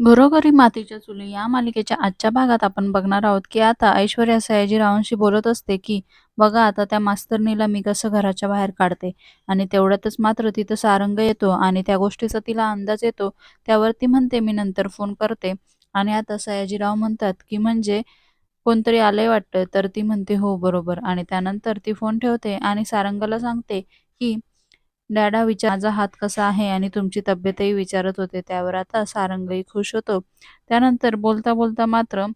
घरोघरी मातीच्या चुली या मालिकेच्या आजच्या भागात आपण बघणार आहोत की आता ऐश्वर्या सयाजीरावांशी बोलत असते की बघा आता त्या मास्तरनीला मी कसं घराच्या बाहेर काढते. आणि तेवढ्यातच मात्र तिथं सारंग येतो आणि त्या गोष्टीचा तिला अंदाज येतो. त्यावर ती म्हणते मी नंतर फोन करते. आणि आता सयाजीराव म्हणतात की म्हणजे कोणतरी आलंय वाटतं. तर ती म्हणते हो बरोबर. आणि त्यानंतर ती फोन ठेवते आणि सारंगाला सांगते की डॅडा विचार माझा हात कसा आहे आणि तुमची तब्येतही विचारत होते त्यावर आता सारंगही खुश होतो. त्यानंतर बोलता बोलता मात्र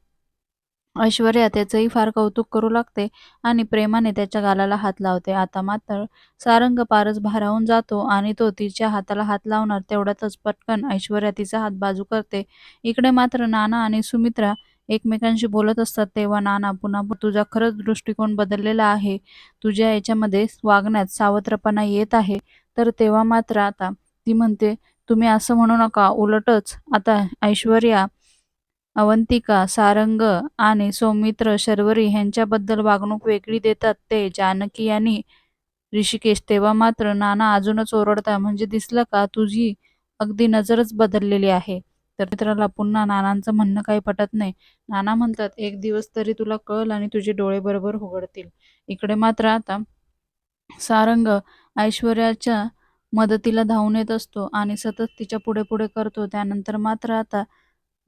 ऐश्वर्या त्याचंही फार कौतुक करू लागते आणि प्रेमाने त्याच्या गालाला हात लावते. आता मात्र सारंग पारच भारावून जातो आणि तो तिच्या हाताला हात लावणार तेवढ्यातच पटकन ऐश्वर्या तिचा हात बाजू करते. इकडे मात्र नाना आणि सुमित्रा एकमेकांशी बोलत असतात तेव्हा नाना पुन्हा तुझा खरंच दृष्टिकोन बदललेला आहे. तुझ्या याच्यामध्ये वागण्यात सावत्रपणा येत आहे. तर तेव्हा मात्र आता ती म्हणते तुम्ही असं म्हणू नका उलटच. आता ऐश्वर्या अवंतिका सारंग आणि सौमित्र शर्वरी ह्यांच्याबद्दल वागणूक वेगळी देतात ते. जानकी आणि ऋषिकेश तेव्हा मात्र नाना अजूनच ओरडता म्हणजे दिसलं का तुझी अगदी नजरच बदललेली आहे. तर मित्राला पुन्हा नानांचं म्हणणं काही पटत नाही. नाना म्हणतात एक दिवस तरी तुला कळ आणि तुझे डोळे बरोबर उघडतील. इकडे मात्र आता सारंग ऐश्वर्याच्या मदतीला धावून येत असतो आणि सतत तिच्या पुढे पुढे करतो. त्यानंतर मात्र आता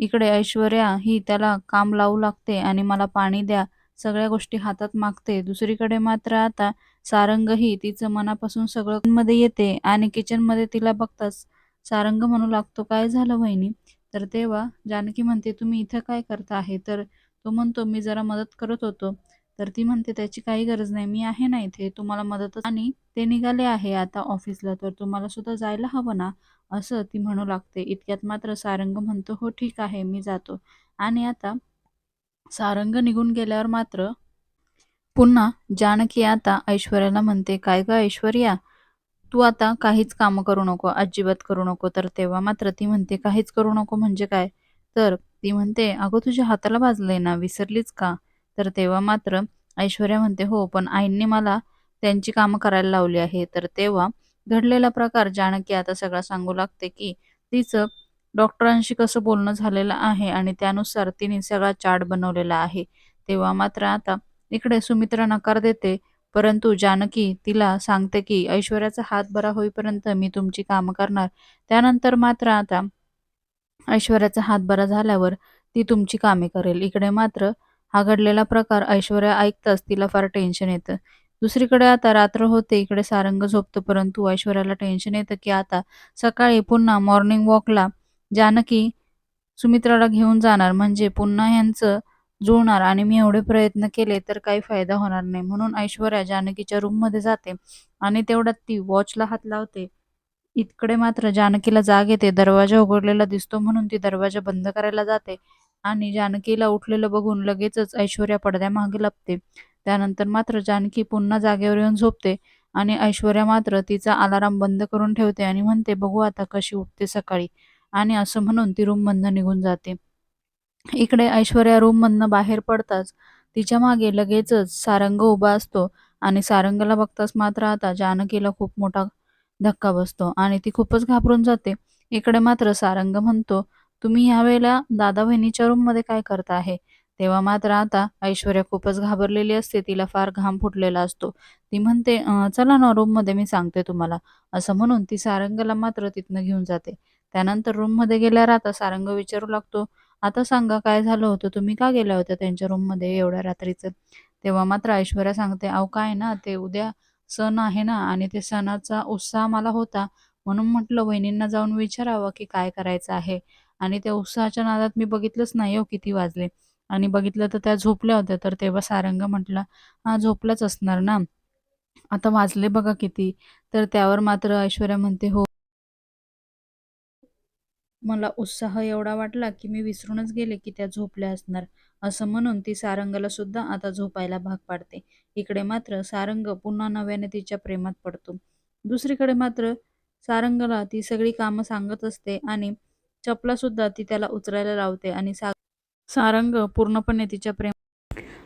इकडे ऐश्वर्या ही त्याला काम लावू लागते आणि मला पाणी द्या सगळ्या गोष्टी हातात मागते. दुसरीकडे मात्र आता सारंगही तिचं मनापासून सगळं मध्ये येते आणि किचनमध्ये तिला बघताच सारंग म्हणू लागतो काय झालं वहिनी? तर तेव्हा जानकी म्हणते तुम्ही इथं काय करता आहे? तर तो म्हणतो मी जरा मदत करत होतो. तर ती म्हणते त्याची काही गरज नाही मी आहे ना इथे तुम्हाला मदत आणि ते निघाले आहे आता ऑफिसला तर तुम्हाला सुद्धा जायला हवं ना? असं ती म्हणू लागते. इतक्यात मात्र सारंग म्हणतो हो ठीक आहे मी जातो. आणि आता सारंग निघून गेल्यावर मात्र पुन्हा जानकी आता ऐश्वर्याला म्हणते काय ग ऐश्वर्या? तू आता काहीच कामं करू नको अजिबात करू नको. तर तेव्हा मात्र ती म्हणते काहीच करू नको म्हणजे काय? तर ती म्हणते अगं तुझ्या हाताला भाजलंय ना विसरलीच का? तर तेव्हा मात्र ऐश्वर्या म्हणते हो पण आईंनी मला त्यांची कामं करायला लावली आहे. तर तेव्हा घडलेला प्रकार जानकी आता सगळा सांगू लागते की तिचं डॉक्टरांशी कसं बोलणं झालेलं आहे आणि त्यानुसार तिने सगळा चार्ट बनवलेला आहे. तेव्हा मात्र आता इकडे सुमित्रा नकार देते परंतु जानकी तिला सांगते की ऐश्वर्याचा हात बरा होईपर्यंत मी तुमची कामं करणार. त्यानंतर मात्र आता ऐश्वर्याचा हात बरा झाल्यावर ती तुमची कामे करेल. इकडे मात्र हा घडलेला प्रकार ऐश्वर्या ऐकताच तिला फार टेन्शन येतं. दुसरीकडे आता रात्र होते इकडे सारंग झोपतो परंतु ऐश्वर्याला टेन्शन येतं की आता सकाळी पुन्हा मॉर्निंग वॉकला जानकी सुमित्राला घेऊन जाणार. म्हणजे पुन्हा ह्यांचं जुळणार आणि मी एवढे प्रयत्न केले तर काही फायदा होणार नाही. म्हणून ऐश्वर्या जानकीच्या रूममध्ये जाते आणि तेवढ्यात ती वॉचला हात लावते. इकडे मात्र जानकीला जाग येते. दरवाजा उघडलेला दिसतो म्हणून ती दरवाजा बंद करायला जाते. आणि जानकीला उठलेलं बघून लगेचच ऐश्वर्या पडद्यामागे लपते. त्यानंतर मात्र जानकी पुन्हा जागेवर येऊन झोपते आणि ऐश्वर्या मात्र तिचा अलाराम बंद करून ठेवते आणि म्हणते बघू आता कशी उठते सकाळी. आणि असं म्हणून ती रूममधनं निघून जाते. इकडे ऐश्वर्या रूममधनं बाहेर पडताच तिच्यामागे लगेचच सारंग उभा असतो आणि सारंगला बघताच मात्र आता जानकीला खूप मोठा धक्का बसतो आणि ती खूपच घाबरून जाते. इकडे मात्र सारंग म्हणतो तुम्ही ह्या वेळेला दादा बहिणीच्या रूममध्ये काय करता आहे? तेव्हा मात्र आता ऐश्वर्या खूपच घाबरलेली असते. तिला फार घाम फुटलेला असतो. ती म्हणते चला ना रूममध्ये मी सांगते तुम्हाला. असं म्हणून ती सारंगला मात्र तिथनं घेऊन जाते. त्यानंतर रूममध्ये गेल्यावर आता सारंग विचारू लागतो आता सांगा काय झालं होतं? तुम्ही का गेल्या होत्या त्यांच्या रूममध्ये एवढ्या रात्रीचं? तेव्हा मात्र ऐश्वर्या सांगते अहो काय ना ते उद्या सण आहे ना आणि ते सणाचा उत्साह मला होता. म्हणून म्हटलं वहिनींना जाऊन विचारावं की काय करायचं आहे? आणि त्या उत्साहाच्या नादात मी बघितलंच नाही हो किती वाजले. आणि बघितलं तर त्या झोपल्या होत्या तर तेव्हा सारंग म्हटला हा झोपलाच असणार ना. आता वाजले बघा किती. तर त्यावर मात्र ऐश्वर्या म्हणते हो. मला उत्साह एवढा वाटला की मी विसरूनच गेले की त्या झोपल्या असणार. असं म्हणून ती सारंगला सुद्धा आता झोपायला भाग पाडते. इकडे मात्र सारंग पुन्हा नव्याने तिच्या प्रेमात पडतो. दुसरीकडे मात्र सारंगला ती सगळी कामं सांगत असते आणि चपला सुद्धा ती त्याला उचलायला लावते आणि सा सारंग पूर्णपणे तिच्या प्रेम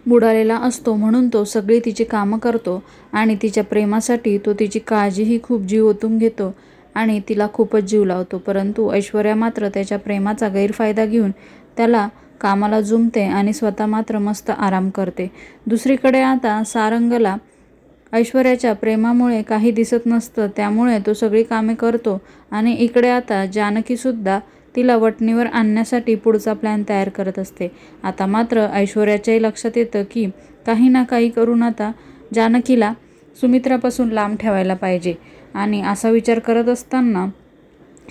बुडालेला असतो म्हणून तो सगळी तिची कामं करतो आणि तिच्या प्रेमासाठी तो तिची काळजीही खूप जीव ओतून घेतो आणि तिला खूपच जीव लावतो. परंतु ऐश्वर्या मात्र त्याच्या प्रेमाचा गैरफायदा घेऊन त्याला कामाला जुमते आणि स्वतः मात्र मस्त आराम करते. दुसरीकडे आता सारंगला ऐश्वर्याच्या प्रेमामुळे काही दिसत नसतं त्यामुळे तो सगळी कामे करतो आणि इकडे आता जानकीसुद्धा तिला वटणीवर आणण्यासाठी पुढचा प्लॅन तयार करत असते. आता मात्र ऐश्वर्याच्याही लक्षात येतं की काही ना काही करून आता जानकीला सुमित्रापासून लांब ठेवायला पाहिजे. आणि असा विचार करत असताना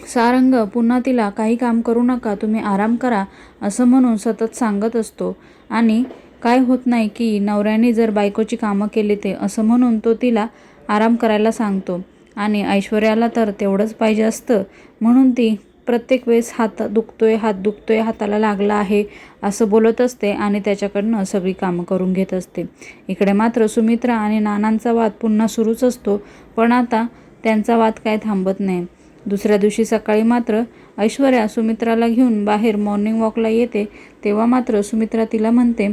सारंग पुन्हा तिला काही काम करू नका तुम्ही आराम करा असं म्हणून सतत सांगत असतो. आणि काय होत नाही की नवऱ्याने जर बायकोची कामं केली ते असं म्हणून तो तिला आराम करायला सांगतो. आणि ऐश्वर्याला तर तेवढंच पाहिजे असतं म्हणून ती प्रत्येक वेळेस हात दुखतोय हात दुखतोय हाताला लागला आहे असं बोलत असते आणि त्याच्याकडनं सगळी कामं करून घेत असते. इकडे मात्र सुमित्रा आणि नानांचा वाद पुन्हा सुरूच असतो पण आता त्यांचा वाद काय थांबत नाही. दुसऱ्या दिवशी सकाळी मात्र ऐश्वर्या सुमित्राला घेऊन बाहेर मॉर्निंग वॉकला येते तेव्हा मात्र सुमित्रा तिला म्हणते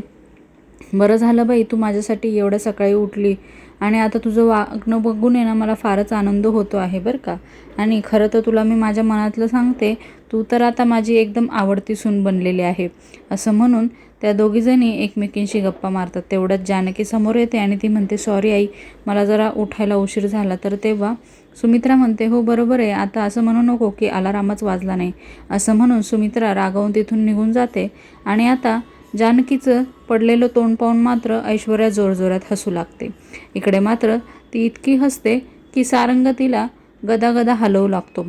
बरं झालं बाई तू माझ्यासाठी एवढ्या सकाळी उठली. आणि आता तुझं वागणं बघून आहे ना मला फारच आनंद होतो आहे बरं का. आणि खरं तर तुला मी माझ्या मनातलं सांगते तू तर आता माझी एकदम आवडती सून बनलेली आहे. असं म्हणून त्या दोघीजणी एकमेकींशी गप्पा मारतात. तेवढ्यात जानकी समोर येते आणि ती म्हणते सॉरी आई मला जरा उठायला उशीर झाला. तर तेव्हा सुमित्रा म्हणते हो बरोबर आहे. आता असं म्हणू नको की अलारामच वाजला नाही. असं म्हणून सुमित्रा रागावून तिथून निघून जाते. आणि आता जानकीचं पडलेलं तोंड पाहून मात्र ऐश्वर्या जोरजोरात हसू लागते. इकडे मात्र ती इतकी हसते की सारंग तिला गदागदा हलवू लागतो.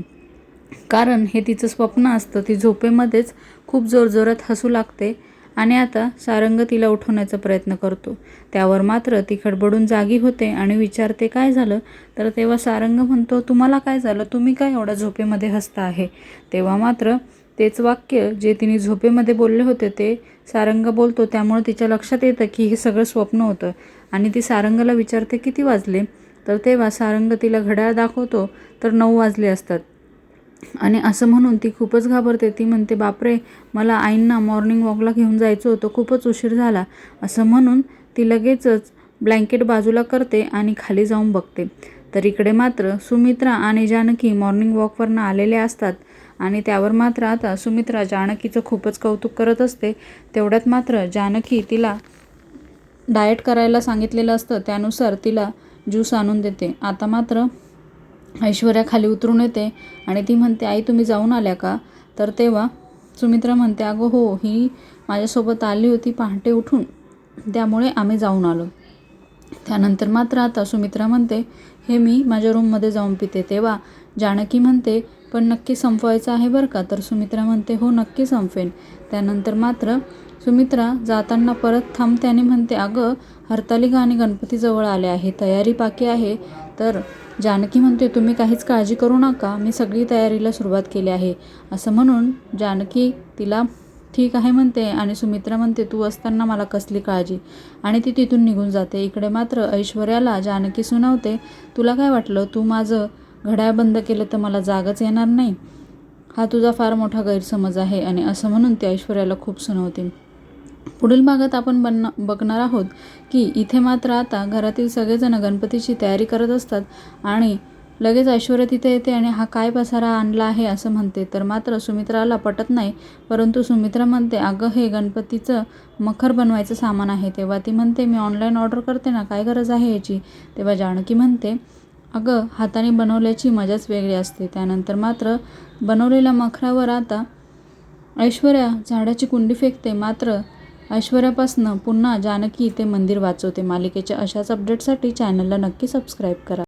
कारण हे तिचं स्वप्न असतं ती झोपेमध्येच खूप जोरजोरात हसू लागते आणि आता सारंग तिला उठवण्याचा प्रयत्न करतो. त्यावर मात्र ती खडबडून जागी होते आणि विचारते काय झालं? तर तेव्हा सारंग म्हणतो तुम्हाला काय झालं? तुम्ही काय एवढ्या झोपेमध्ये हसता आहे? तेव्हा मात्र तेच वाक्य जे तिने झोपेमध्ये बोलले होते ते सारंग बोलतो. त्यामुळे तिच्या लक्षात येतं की हे सगळं स्वप्न होतं. आणि ती सारंगला विचारते किती वाजले? तर तेव्हा सारंग तिला घड्याळ दाखवतो तर नऊ वाजले असतात. आणि असं म्हणून ती खूपच घाबरते. ती म्हणते बापरे मला आईंना मॉर्निंग वॉकला घेऊन जायचं होतं. खूपच उशीर झाला. असं म्हणून ती लगेचच ब्लँकेट बाजूला करते आणि खाली जाऊन बघते. तर इकडे मात्र सुमित्रा आणि जानकी मॉर्निंग वॉकवरनं आलेले असतात. आणि त्यावर मात्र आता सुमित्रा जानकीचं खूपच कौतुक करत असते. तेवढ्यात मात्र जानकी तिला डाएट करायला सांगितलेलं असतं. त्यानुसार तिला ज्यूस आणून देते. आता मात्र ऐश्वर्या खाली उतरून येते आणि ती म्हणते आई तुम्ही जाऊन आल्या का? तर तेव्हा सुमित्रा म्हणते अगं हो ही माझ्यासोबत आली होती पहाटे उठून. त्यामुळे आम्ही जाऊन आलो. त्यानंतर मात्र आता सुमित्रा म्हणते हे मी माझ्या रूममध्ये जाऊन पिते. तेव्हा जानकी म्हणते पण नक्की संपवायचं आहे बरं का? तर सुमित्रा म्हणते हो नक्की संपेन. त्यानंतर मात्र सुमित्रा जाताना परत थांबते आणि म्हणते अगं हरतालिका आणि गणपतीजवळ आले आहे तयारी बाकी आहे. तर जानकी म्हणते तुम्ही काहीच काळजी करू नका मी सगळी तयारीला सुरुवात केली आहे. असं म्हणून जानकी तिला ठीक आहे म्हणते आणि सुमित्रा म्हणते तू असताना मला कसली काळजी? आणि ती तिथून निघून जाते. इकडे मात्र ऐश्वर्याला जानकी सुनावते तुला काय वाटलं? तू माझं घड्याळ बंद केलं तर मला जागच येणार नाही. हा तुझा फार मोठा गैरसमज आहे आणि असं म्हणून ती ऐश्वर्याला खूप सुनावते पुढील भागात आपण बन बघणार आहोत की इथे मात्र आता घरातील सगळेजण गणपतीची तयारी करत असतात आणि लगेच ऐश्वर्या तिथे येते आणि हा काय पसारा आणला आहे असं म्हणते. तर मात्र सुमित्राला पटत नाही परंतु सुमित्रा म्हणते अगं हे गणपतीचं मखर बनवायचं सामान आहे. तेव्हा ती म्हणते मी ऑनलाईन ऑर्डर करते ना काय गरज आहे याची? तेव्हा जानकी म्हणते अगं हाताने बनवल्याची मजाच वेगळी असते. त्यानंतर मात्र बनवलेल्या मखरावर आता ऐश्वर्या झाडाची कुंडी फेकते. मात्र ऐश्वर्यापासनं पुन्हा जानकी ते मंदिर वाचवते. मालिकेच्या अशाच अपडेटसाठी चॅनलला नक्की सबस्क्राईब करा.